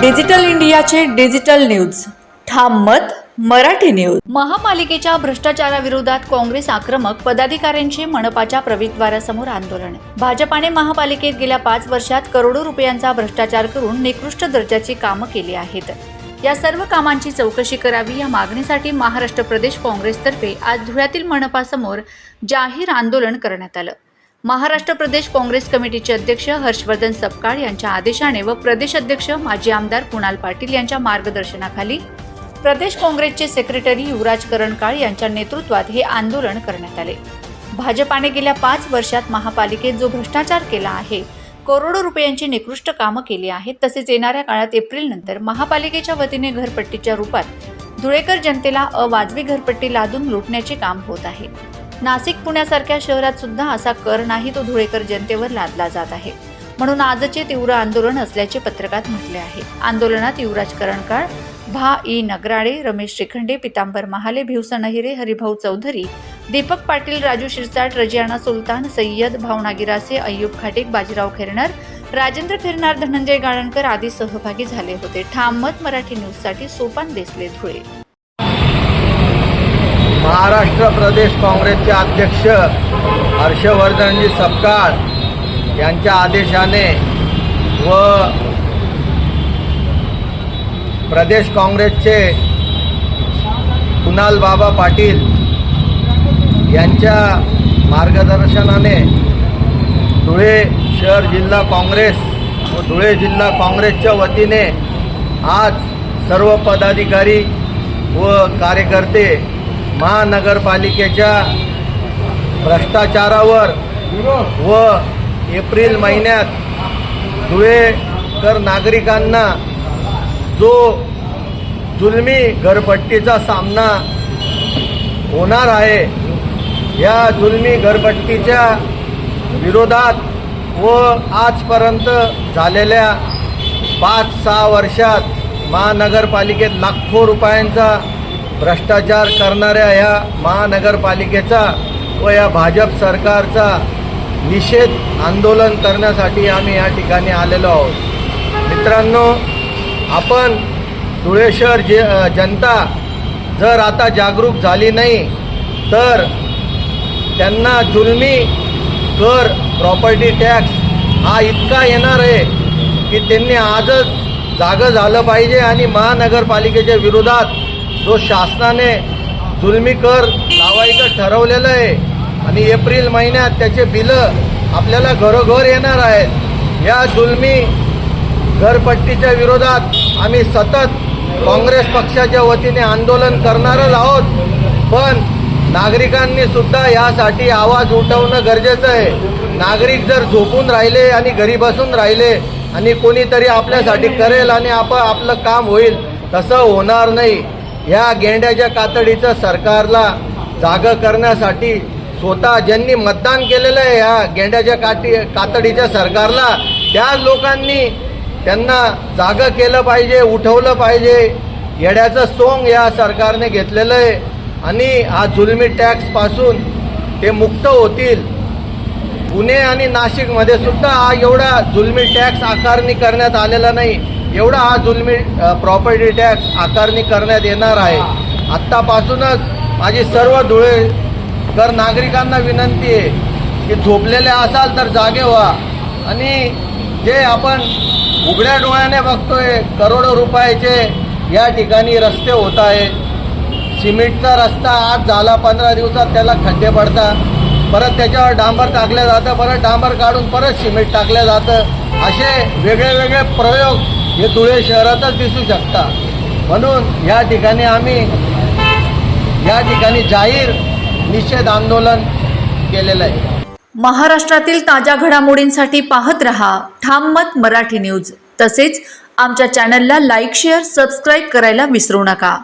Digital इंडियाचे digital news. ठाम मत मराठी न्यूज. महापालिकेच्या भ्रष्टाचाराविरोधात काँग्रेस आक्रमक पदाधिकाऱ्यांचे मनपाच्या प्रवेशद्वारासमोर आंदोलन. भाजपाने महापालिकेत गेल्या पाच वर्षात करोडो रुपयांचा भ्रष्टाचार करून निकृष्ट दर्जाची कामं केली आहेत. या सर्व कामांची चौकशी करावी या मागणीसाठी महाराष्ट्र प्रदेश काँग्रेसतर्फे आज धुळ्यातील मनपासमोर जाहीर आंदोलन करण्यात आलं. महाराष्ट्र प्रदेश काँग्रेस कमिटीचे अध्यक्ष हर्षवर्धन सपकाळ यांच्या आदेशाने व प्रदेश अध्यक्ष माजी आमदार कुणाल पाटील यांच्या मार्गदर्शनाखाली प्रदेश काँग्रेसचे सेक्रेटरी युवराज करणकाळ यांच्या नेतृत्वात हे आंदोलन करण्यात आले. भाजपाने गेल्या पाच वर्षात महापालिकेत जो भ्रष्टाचार केला आहे करोडो रुपयांची निकृष्ट कामं केली आहेत तसेच येणाऱ्या काळात एप्रिलनंतर महापालिकेच्या वतीने घरपट्टीच्या रूपात धुळेकर जनतेला अवाजवी घरपट्टी लादून लुटण्याचे काम होत आहे. नाशिक पुण्यासारख्या शहरात सुद्धा असा कर नाही तो धुळेकर जनतेवर लादला जात आहे. म्हणून आजचे तीव्र आंदोलन असल्याचे पत्रकात म्हटले आहे. आंदोलनात युवराज करणकाळ भा. ई. नगराळे रमेश श्रीखंडे पितांबर महाले भिवसन अहिरे हरिभाऊ चौधरी दीपक पाटील राजू शिरसाट रजियाना सुलतान सय्यद भावना गिरासे अय्यूब खाटेक बाजीराव खेरणार राजेंद्र खेरणार धनंजय गाळणकर आदी सहभागी झाले होते. ठाम मत मराठी न्यूजसाठी सोपान देसले धुळे. महाराष्ट्र प्रदेश काँग्रेसचे अध्यक्ष हर्षवर्धनजी सपकाळ यांच्या आदेशाने व प्रदेश काँग्रेसचे कुणाल बाबा पाटील यांच्या मार्गदर्शनाने धुळे शहर जिल्हा काँग्रेस व धुळे जिल्हा काँग्रेसच्या वतीने आज सर्व पदाधिकारी व कार्यकर्ते महानगरपालिकेच्या भ्रष्टाचारावर व एप्रिल महिन्यात धुळेकर नागरिकांना जो जुलमी घरपट्टीचा सामना होणार आहे या जुलमी घरपट्टीच्या विरोधात व आजपर्यंत झालेल्या पाच सहा वर्षात महानगरपालिकेत लाखो रुपयांचा भ्रष्टाचार करणाऱ्या या महानगरपालिकेचा व या भाजप सरकारचा निषेध आंदोलन करण्यासाठी आम्ही या ठिकाणी आलेलो आहोत. मित्रांनो आपण धुळे शहर जे जनता जर आता जागरूक झाली नाही तर त्यांना जुलमी कर प्रॉपर्टी टॅक्स हा इतका येणार आहे की त्यांनी आजच जागं झालं पाहिजे आणि महानगरपालिकेच्या विरोधात जो शासनाने जुलमी कर लावायचं ठरवलेलं आहे आणि एप्रिल महिन्यात त्याचे बिलं आपल्याला घरोघर येणार आहेत. या जुलमी घरपट्टीच्या विरोधात आम्ही सतत काँग्रेस पक्षाच्या वतीने आंदोलन करणारच आहोत. पण नागरिकांनी सुद्धा यासाठी आवाज उठवणं गरजेचं आहे. नागरिक जर झोपून राहिले आणि घरी बसून राहिले आणि कोणीतरी आपल्यासाठी करेल आणि आप आपलं काम होईल तसं होणार नाही. या गेंड्याच्या कातडीचं सरकारला जागं करण्यासाठी स्वतः ज्यांनी मतदान केलेलं आहे ह्या गेंड्याच्या काटी कातडीच्या सरकारला त्या लोकांनी त्यांना जागं केलं पाहिजे उठवलं पाहिजे. येड्याचं सोंग या सरकारने घेतलेलं आहे. आणि हा जुलमी टॅक्सपासून ते मुक्त होतील. पुणे आणि नाशिकमध्ये सुद्धा हा एवढा जुलमी टॅक्स आकारणी करण्यात आलेला नाही. एवढा हा जुलमी प्रॉपर्टी टॅक्स आकारणी करण्यात येणार आहे. आत्तापासूनच माझी सर्व धुळेकर नागरिकांना विनंती आहे की झोपलेले असाल तर जागे व्हा. आणि जे आपण उघड्या डोळ्याने बघतोय करोडो रुपयाचे या ठिकाणी रस्ते होत आहेत सिमेंटचा रस्ता आज झाला पंधरा दिवसात त्याला खड्डे पडतात. परत त्याच्यावर डांबर टाकलं जातं परत डांबर काढून परत सिमेंट टाकलं जातं. असे वेगळे वेगळे प्रयोग हे धुळे शहरातच दिसू शकतात म्हणून या ठिकाणी आम्ही या ठिकाणी जाहीर निषेध आंदोलन केलेलं आहे. महाराष्ट्रातील ताज्या घडामोडींसाठी पाहत रहा ठाम मत मराठी न्यूज. तसेच आमच्या चॅनलला लाईक शेअर सबस्क्राईब करायला विसरू नका.